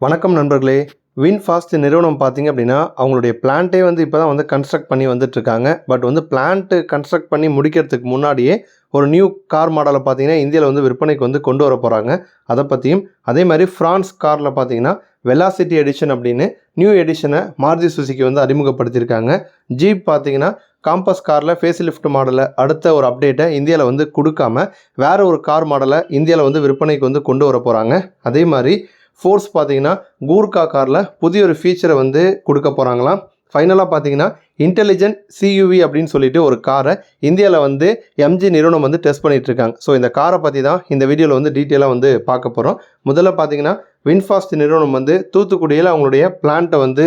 வணக்கம் நண்பர்களே. வின்ஃபாஸ்ட் நிறுவனம் பார்த்தீங்க அப்படின்னா அவங்களுடைய பிளான்ட்டே வந்து இப்போ தான் வந்து கன்ஸ்ட்ரக்ட் பண்ணி வந்துட்டுருக்காங்க. பட் வந்து பிளான்ட்டு கன்ஸ்ட்ரக்ட் பண்ணி முடிக்கிறதுக்கு முன்னாடியே ஒரு நியூ கார் மாடலை பார்த்தீங்கன்னா இந்தியாவில் வந்து விற்பனைக்கு வந்து கொண்டு வர போகிறாங்க அதை பற்றியும் அதே மாதிரி ஃப்ரான்ஸ் காரில் பார்த்தீங்கன்னா வெலாசிட்டி எடிஷன் அப்படின்னு நியூ எடிஷனை மாருதி சுசுகி வந்து அறிமுகப்படுத்தியிருக்காங்க. ஜீப் பார்த்தீங்கன்னா காம்பஸ் காரில் ஃபேஸ் லிஃப்ட் மாடலை அடுத்த ஒரு அப்டேட்டை இந்தியாவில் வந்து கொடுக்காம வேறு ஒரு கார் மாடலை இந்தியாவில் வந்து விற்பனைக்கு வந்து கொண்டு வர போகிறாங்க அதே மாதிரி ஃபோர்ஸ் பார்த்தீங்கன்னா கூர்கா காரில் புதிய ஒரு ஃபீச்சரை வந்து கொடுக்க போகிறாங்களாம் ஃபைனலாக பார்த்தீங்கன்னா இன்டெலிஜென்ட் சியூவி அப்படின்னு சொல்லிட்டு ஒரு காரை இந்தியாவில் வந்து எம்ஜி நிறுவனம் வந்து டெஸ்ட் பண்ணிட்டு இருக்காங்க ஸோ இந்த காரை பற்றி தான் இந்த வீடியோவில் வந்து டீட்டெயிலாக வந்து பார்க்க போகிறோம் முதல்ல பார்த்தீங்கன்னா வின்ஃபாஸ்ட் நிறுவனம் வந்து தூத்துக்குடியில் அவங்களுடைய பிளான்ட்டை வந்து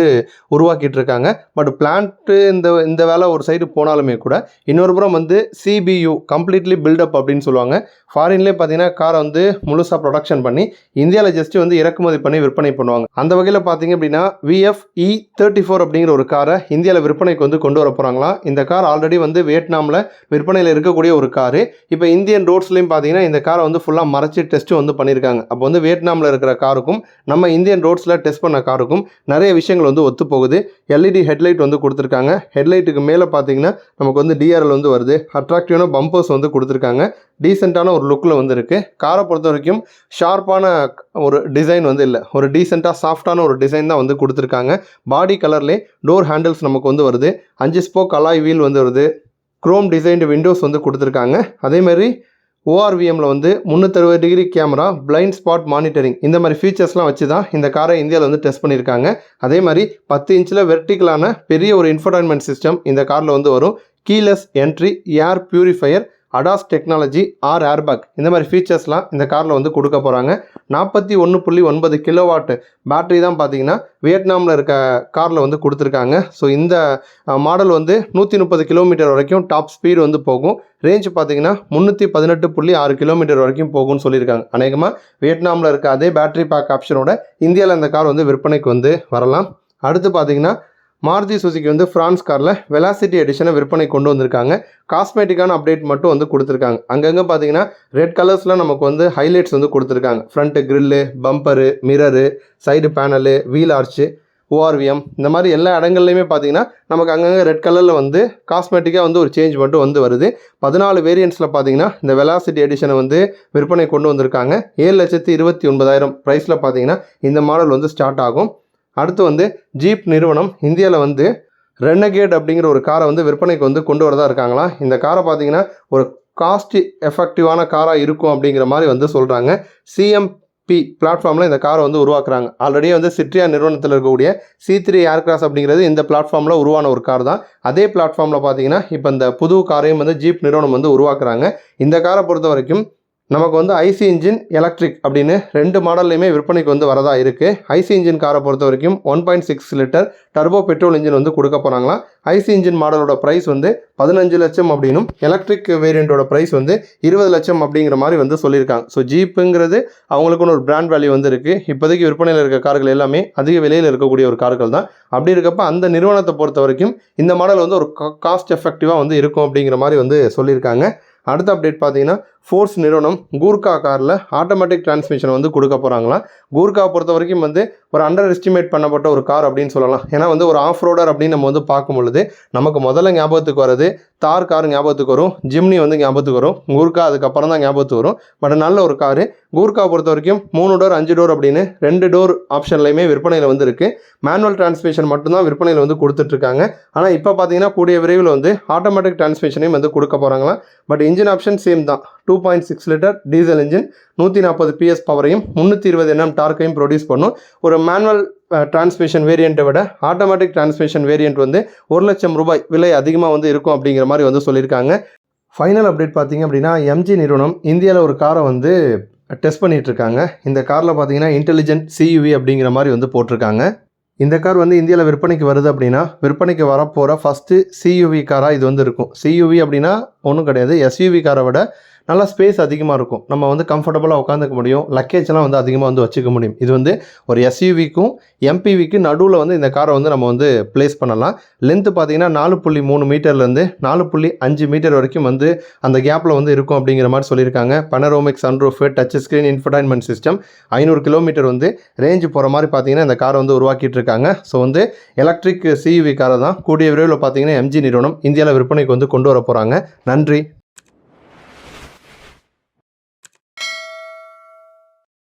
உருவாக்கிட்டு இருக்காங்க பட் பிளான்ட்டு இந்த இந்த வேலை ஒரு சைடு போனாலுமே கூட இன்னொரு புறம் வந்து சிபியு கம்ப்ளீட்லி பில்டப் அப்படின்னு சொல்லுவாங்க. ஃபாரின்லேயே பார்த்தீங்கன்னா காரை வந்து முழுசாக ப்ரொடக்ஷன் பண்ணி இந்தியாவில் ஜஸ்ட் வந்து இறக்குமதி பண்ணி விற்பனை பண்ணுவாங்க. அந்த வகையில் பார்த்தீங்க அப்படின்னா விஎஃப் இ தேர்ட்டி ஃபோர் அப்படிங்கிற ஒரு காரை இந்தியாவில் விற்பனைக்கு வந்து கொண்டு வர போகிறாங்களாம் இந்த கார் ஆல்ரெடி வந்து வியட்நாமில் விற்பனையில் இருக்கக்கூடிய ஒரு காரு. இப்போ இந்தியன் ரோட்ஸ்லையும் பார்த்தீங்கன்னா இந்த காரை வந்து ஃபுல்லாக மறைச்சி டெஸ்ட்டு வந்து பண்ணியிருக்காங்க அப்போ வந்து வியட்நாமில் இருக்கிற காருக்கும் நம்ம இந்தியன் ரோட்ஸில் டெஸ்ட் பண்ண காருக்கும் நிறைய விஷயங்கள் வந்து ஒத்து போகுது எல்இடி ஹெட்லைட் வந்து கொடுத்துருக்காங்க. ஹெட்லைட்டுக்கு மேலே பார்த்தீங்கன்னா நமக்கு வந்து டிஆர்எல் வந்து வருது. அட்ராக்டிவான பம்பர்ஸ் வந்து கொடுத்துருக்காங்க. டீசெண்டான ஒரு லுக்கில் வந்து இருக்குது காரை பொறுத்த வரைக்கும் ஷார்ப்பான ஒரு டிசைன் வந்து இல்லை. ஒரு டீசெண்டாக சாஃப்டான ஒரு டிசைன் தான் வந்து கொடுத்துருக்காங்க. பாடி கலர்லேயே டோர் ஹேண்டில்ஸ் நமக்கு வந்து வருது. அஞ்சு ஸ்போக் அலாய் வீல் வந்து வருது. குரோம் டிசைன்டு விண்டோஸ் வந்து கொடுத்துருக்காங்க. அதே மாதிரி ஓஆர்விஎம்மில் வந்து முந்நூற்றறுபது degree camera blind spot monitoring இந்த மாதிரி ஃபீச்சர்ஸ்லாம் வச்சு தான் இந்த காரை இந்தியாவில் வந்து டெஸ்ட் பண்ணியிருக்காங்க. அதே மாதிரி பத்து இன்ச்சில் வெர்டிக்கலான பெரிய ஒரு இன்ஃபர்டைன்மெண்ட் சிஸ்டம் இந்த காரில் வந்து வரும். Keyless entry air purifier ADAS technology or airbag இந்த மாதிரி ஃபீச்சர்ஸ்லாம் இந்த காரில் வந்து கொடுக்க போகிறாங்க நாற்பத்தி ஒன்று புள்ளி ஒன்பது கிலோவாட்டு பேட்டரி தான் பார்த்தீங்கன்னா வியட்நாமில் இருக்க காரில் வந்து கொடுத்துருக்காங்க. ஸோ இந்த மாடல் வந்து நூற்றி முப்பது கிலோமீட்டர் வரைக்கும் டாப் ஸ்பீடு வந்து போகும். ரேஞ்ச் பார்த்தீங்கன்னா முந்நூற்றி பதினெட்டு புள்ளி ஆறு கிலோமீட்டர் வரைக்கும் போகும்னு சொல்லியிருக்காங்க. அநேகமாக வியட்நாமில் இருக்க அதே பேட்டரி பேக் ஆப்ஷனோட இந்தியாவில் இந்த கார் வந்து விற்பனைக்கு வந்து வரலாம். அடுத்து பார்த்தீங்கன்னா மாருதி சுசுக்கி வந்து ஃப்ரான்ஸ் காரில் வெலாசிட்டி எடிஷனை விற்பனை கொண்டு வந்திருக்காங்க. காஸ்மெட்டிக்கான அப்டேட் மட்டும் வந்து கொடுத்துருக்காங்க. அங்கங்கே பார்த்தீங்கன்னா ரெட் கலர்ஸில் நமக்கு வந்து ஹைலைட்ஸ் வந்து கொடுத்துருக்காங்க. Front grill bumper mirror side panel wheel arch ORVM இந்த மாதிரி எல்லா இடங்கள்லையுமே பார்த்தீங்கன்னா நமக்கு அங்கங்கே ரெட் கலரில் வந்து காஸ்மெட்டிக்காக வந்து ஒரு சேஞ்ச் மட்டும் வந்து வருது. பதினாலு வேரியண்ட்ஸில் பார்த்தீங்கன்னா இந்த வெலாசிட்டி எடிஷனை வந்து விற்பனை கொண்டு வந்திருக்காங்க. ஏழு லட்சத்தி இருபத்தி ஒன்பதாயிரம் ப்ரைஸில் பார்த்தீங்கன்னா இந்த மாடல் வந்து ஸ்டார்ட் ஆகும். அடுத்து வந்து ஜீப் நிறுவனம் இந்தியாவில் வந்து ரெனகேட் அப்படிங்கிற ஒரு காரை வந்து விற்பனைக்கு வந்து கொண்டு வரதா இருக்காங்களாம் இந்த காரை பார்த்தீங்கன்னா ஒரு காஸ்ட் எஃபெக்டிவான காராக இருக்கும் அப்படிங்கிற மாதிரி வந்து சொல்கிறாங்க சிஎம்பி பிளாட்ஃபார்மில் இந்த காரை வந்து உருவாக்குறாங்க. ஆல்ரெடி வந்து சிட்ரியா நிறுவனத்தில் இருக்கக்கூடிய சி த்ரீ ஏர்கிராஸ் அப்படிங்கிறது இந்த பிளாட்ஃபார்மில் உருவான ஒரு கார் தான். அதே பிளாட்ஃபார்மில் பார்த்தீங்கன்னா இப்போ இந்த புது காரையும் வந்து ஜீப் நிறுவனம் வந்து உருவாக்குறாங்க. இந்த காரை பொறுத்த வரைக்கும் நமக்கு வந்து ஐசி இன்ஜின் எலக்ட்ரிக் அப்படின்னு ரெண்டு மாடல்லையுமே விற்பனைக்கு வந்து வரதா இருக்குது ஐசி இன்ஜின் காரை பொறுத்த வரைக்கும் one point six litre turbo petrol engine வந்து கொடுக்க போகிறாங்களாம் ஐசி இன்ஜின் மாடலோட ப்ரைஸ் வந்து பதினஞ்சு லட்சம் அப்படின்னும் எலக்ட்ரிக் வேரியண்ட்டோட ப்ரைஸ் வந்து இருபது லட்சம் அப்படிங்கிற மாதிரி வந்து சொல்லியிருக்காங்க. ஸோ ஜீப்புங்கிறது அவங்களுக்குன்னு ஒரு பிராண்ட் வேல்யூ வந்து இருக்குது இப்போதைக்கு விற்பனையில் இருக்க கார்கள் எல்லாமே அதிக விலையில் இருக்கக்கூடிய ஒரு கார்கள் தான் அப்படி இருக்கப்ப அந்த நிறுவனத்தை பொறுத்த வரைக்கும் இந்த மாடல் வந்து ஒரு காஸ்ட் எஃபெக்டிவாக வந்து இருக்கும் அப்படிங்கிற மாதிரி வந்து சொல்லியிருக்காங்க. அடுத்த அப்டேட் பார்த்தீங்கன்னா ஃபோர்ஸ் நிறுவனம் கூர்கா காரில் ஆட்டோமேட்டிக் டிரான்ஸ்மிஷன் வந்து கொடுக்க போகிறாங்களாம் கூர்கா பொறுத்த வரைக்கும் வந்து ஒரு அண்டர் எஸ்டிமேட் பண்ணப்பட்ட ஒரு கார் அப்படின்னு சொல்லலாம். ஏன்னா வந்து ஒரு ஆஃப் ரோடர் அப்படின்னு நம்ம வந்து பார்க்கும் பொழுது நமக்கு முதல்ல ஞாபகத்துக்கு வருது தார் கார் ஞாபகத்துக்கு வரும் ஜிம்னி வந்து ஞாபகத்துக்கு வரும் கூர்கா அதுக்கப்புறம் தான் ஞாபகத்துக்கு வரும். பட் நல்ல ஒரு காரு கூர்க்கா பொறுத்த வரைக்கும் மூணு டோர் அஞ்சு டோர் அப்படின்னு ரெண்டு டோர் ஆப்ஷன்லையுமே விற்பனையில் வந்து இருக்குது மேனுவல் டிரான்ஸ்மிஷன் மட்டும்தான் விற்பனையில் வந்து கொடுத்துட்ருக்காங்க. ஆனால் இப்போ பார்த்தீங்கன்னா கூடிய விரைவில் வந்து ஆட்டோமேட்டிக் டிரான்ஸ்மிஷனையும் வந்து கொடுக்க போகிறாங்களா பட் இன்ஜின் ஆப்ஷன் சேம் தான். Two point six litre diesel engine நூற்றி நாற்பது பிஎஸ் பவரையும் முந்நூற்றி இருபது என்எம் டார்க்கையும் ப்ரொடியூஸ் பண்ணும். ஒரு மேனுவல் டிரான்ஸ்மிஷன் வேரியண்ட்டை விட ஆட்டோமேட்டிக் டிரான்ஸ்மிஷன் வேரியண்ட் வந்து ஒரு லட்சம் ரூபாய் விலை அதிகமாக வந்து இருக்கும் அப்படிங்கிற மாதிரி வந்து சொல்லியிருக்காங்க. ஃபைனல் அப்டேட் பார்த்தீங்க அப்படின்னா எம்ஜி நிறுவனம் இந்தியாவில் ஒரு காரை வந்து டெஸ்ட் பண்ணிகிட்ருக்காங்க. இருக்காங்க இந்த காரில் பார்த்தீங்கன்னா இன்டெலிஜென்ட் சியூவி அப்படிங்கிற மாதிரி வந்து போட்டிருக்காங்க. இந்த கார் வந்து இந்தியாவில் விற்பனைக்கு வருது அப்படின்னா விற்பனைக்கு வரப்போகிற ஃபஸ்ட்டு சியூவி காராக இது வந்து இருக்கும். சியூவி அப்படின்னா ஒன்றும் கிடையாது. எஸ்யூவி காரை விட நல்லா ஸ்பேஸ் அதிகமாக இருக்கும். நம்ம வந்து கம்ஃபர்டபுளாக உட்காந்துக்க முடியும். லக்கேஜ்லாம் வந்து அதிகமாக வந்து வச்சுக்க முடியும். இது வந்து ஒரு எஸ்யூவிக்கும் எம்பிவிக்கு நடுவில் வந்து இந்த காரை வந்து நம்ம வந்து ப்ளேஸ் பண்ணலாம். லென்த்து பார்த்தீங்கன்னா நாலு புள்ளி மூணு மீட்டர்லேருந்து நாலு புள்ளி அஞ்சு மீட்டர் வரைக்கும் வந்து அந்த கேப்பில் வந்து இருக்கும் அப்படிங்கிற மாதிரி சொல்லியிருக்காங்க. Panoramic sunroof touch screen infotainment system ஐநூறு கிலோமீட்டர் வந்து ரேஞ்சு போகிற மாதிரி பார்த்தீங்கன்னா இந்த காரை வந்து உருவாக்கிட்டு இருக்காங்க. ஸோ வந்து எலக்ட்ரிக் சிஇவி காரை தான் கூடிய விரைவில் பார்த்தீங்கன்னா எம்ஜி நிறுவனம் இந்தியாவில் விற்பனைக்கு வந்து கொண்டு வர போகிறாங்க நன்றி.